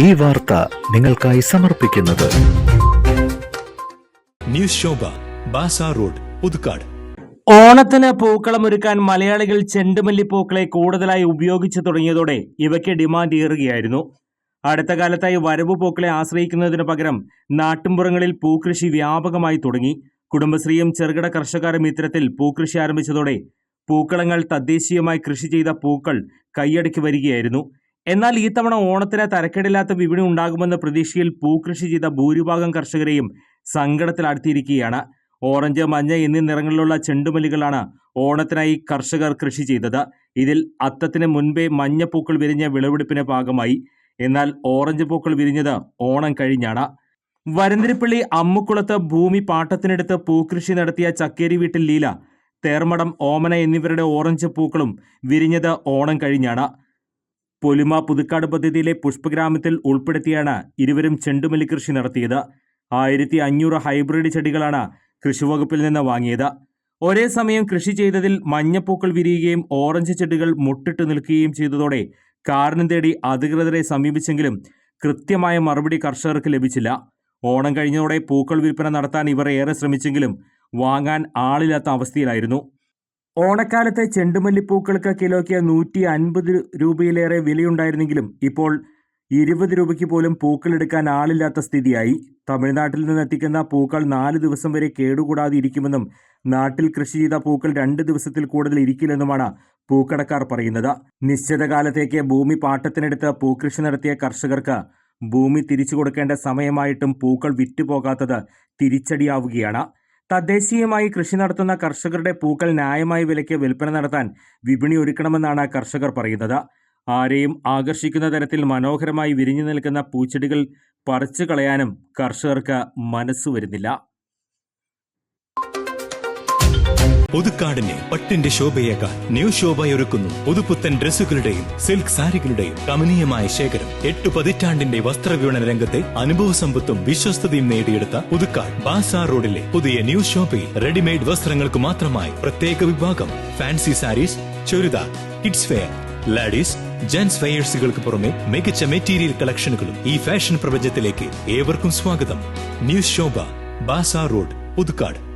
ഈ വാർത്ത നിങ്ങൾക്കായി സമർപ്പിക്കുന്നത്. News Shobha bazaar road Puthukkad. ഓണത്തിന് പൂക്കളമൊരുക്കാൻ മലയാളികൾ ചെണ്ടുമല്ലി പൂക്കളെ കൂടുതലായി ഉപയോഗിച്ചു തുടങ്ങിയതോടെ ഇവയ്ക്ക് ഡിമാൻഡ് ഏറുകയായിരുന്നു. അടുത്ത കാലത്തായി വരവ് പൂക്കളെ ആശ്രയിക്കുന്നതിന് പകരം നാട്ടിൻപുറങ്ങളിൽ പൂക്കൃഷി വ്യാപകമായി തുടങ്ങി. കുടുംബശ്രീയും ചെറുകിട കർഷകരും ഇത്തരത്തിൽ പൂക്കൃഷി ആരംഭിച്ചതോടെ പൂക്കളങ്ങൾ തദ്ദേശീയമായി കൃഷി ചെയ്ത പൂക്കൾ കൈയടക്കി വരികയായിരുന്നു. എന്നാൽ ഈ തവണ ഓണത്തിന് തരക്കേടില്ലാത്ത വിപണി ഉണ്ടാകുമെന്ന പ്രതീക്ഷയിൽ പൂക്കൃഷി ചെയ്ത ഭൂരിഭാഗം കർഷകരെയും സങ്കടത്തിലാഴ്ത്തിയിരിക്കുകയാണ്. ഓറഞ്ച് മഞ്ഞ എന്നീ നിറങ്ങളിലുള്ള ചെണ്ടുമല്ലികളാണ് ഓണത്തിനായി കർഷകർ കൃഷി ചെയ്തത്. ഇതിൽ അത്തത്തിന് മുൻപേ മഞ്ഞപ്പൂക്കൾ വിരിഞ്ഞ വിളവെടുപ്പിന് ഭാഗമായി. എന്നാൽ ഓറഞ്ച് പൂക്കൾ വിരിഞ്ഞത് ഓണം കഴിഞ്ഞാണ്. വരന്തിരിപ്പള്ളി അമ്മുക്കുളത്ത് ഭൂമി പാട്ടത്തിനെടുത്ത് പൂക്കൃഷി നടത്തിയ ചക്കേരി വീട്ടിൽ ലീല തേർമടം ഓമന എന്നിവരുടെ ഓറഞ്ച് പൂക്കളും വിരിഞ്ഞത് ഓണം കഴിഞ്ഞാണ്. പൊലിമ പുതുക്കാട് പദ്ധതിയിലെ പുഷ്പഗ്രാമത്തിൽ ഉൾപ്പെടുത്തിയാണ് ഇരുവരും ചെണ്ടുമല്ലി കൃഷി നടത്തിയത്. ആയിരത്തി അഞ്ഞൂറ് ഹൈബ്രിഡ് ചെടികളാണ് കൃഷിവകുപ്പിൽ നിന്ന് വാങ്ങിയത്. ഒരേ സമയം കൃഷി ചെയ്തതിൽ മഞ്ഞപ്പൂക്കൾ വിരിയുകയും ഓറഞ്ച് ചെടികൾ മുട്ടിട്ട് നിൽക്കുകയും ചെയ്തതോടെ കാരണം തേടി അധികൃതരെ സമീപിച്ചെങ്കിലും കൃത്യമായ മറുപടി കർഷകർക്ക് ലഭിച്ചില്ല. ഓണം കഴിഞ്ഞതോടെ പൂക്കൾ വിൽപ്പന നടത്താൻ ഇവർ ഏറെ ശ്രമിച്ചെങ്കിലും വാങ്ങാൻ ആളില്ലാത്ത അവസ്ഥയിലായിരുന്നു. ഓണക്കാലത്തെ ചെണ്ടുമല്ലിപ്പൂക്കൾക്ക് കിലോയ്ക്ക് നൂറ്റി അൻപത് രൂപയിലേറെ വിലയുണ്ടായിരുന്നെങ്കിലും ഇപ്പോൾ ഇരുപത് രൂപയ്ക്ക് പോലും പൂക്കൾ എടുക്കാൻ ആളില്ലാത്ത സ്ഥിതിയായി. തമിഴ്നാട്ടിൽ നിന്ന് എത്തിക്കുന്ന പൂക്കൾ നാല് ദിവസം വരെ കേടുകൂടാതെ ഇരിക്കുമെന്നും നാട്ടിൽ കൃഷി ചെയ്ത പൂക്കൾ രണ്ട് ദിവസത്തിൽ കൂടുതൽ ഇരിക്കില്ലെന്നുമാണ് പൂക്കടക്കാർ പറയുന്നത്. നിശ്ചിത കാലത്തേക്ക് ഭൂമി പാട്ടത്തിനെടുത്ത് പൂക്കൃഷി നടത്തിയ കർഷകർക്ക് ഭൂമി തിരിച്ചു കൊടുക്കേണ്ട സമയമായിട്ടും പൂക്കൾ വിറ്റുപോകാത്തത് തിരിച്ചടിയാവുകയാണ്. തദ്ദേശീയമായി കൃഷി നടത്തുന്ന കർഷകരുടെ പൂക്കൾ ന്യായമായ വിലയ്ക്ക് വിൽപ്പന നടത്താൻ വിപണി ഒരുക്കണമെന്നാണ് കർഷകർ പറയുന്നത്. ആരെയും ആകർഷിക്കുന്ന തരത്തിൽ മനോഹരമായി വിരിഞ്ഞു നിൽക്കുന്ന പൂച്ചെടികൾ പറിച്ചു കളയാനും കർഷകർക്ക് മനസ്സ് വരുന്നില്ല. പുതുക്കാടിനെ പട്ടിന്റെ ശോഭയേക്കാൾ ന്യൂ ശോഭയൊരുക്കുന്നു പുതുപുത്തൻ ഡ്രസ്സുകളുടെയും സിൽക്ക് സാരികളുടെയും കമനീയമായ ശേഖരം. എട്ടു പതിറ്റാണ്ടിന്റെ വസ്ത്രവിപണന രംഗത്തെ അനുഭവ സമ്പത്തും വിശ്വസ്തയും നേടിയെടുത്ത പുതുക്കാട് ബാസാർ റോഡിലെ പുതിയ ന്യൂ ഷോപ്പിൽ റെഡിമെയ്ഡ് വസ്ത്രങ്ങൾക്ക് മാത്രമായി പ്രത്യേക വിഭാഗം. Fancy sarees churidar kids wear ladies gents വെയേഴ്സുകൾക്ക് പുറമെ മികച്ച മെറ്റീരിയൽ കളക്ഷനുകളും ഈ ഫാഷൻ പ്രപഞ്ചത്തിലേക്ക് ഏവർക്കും സ്വാഗതം. New Shobha bazaar road Puthukkad.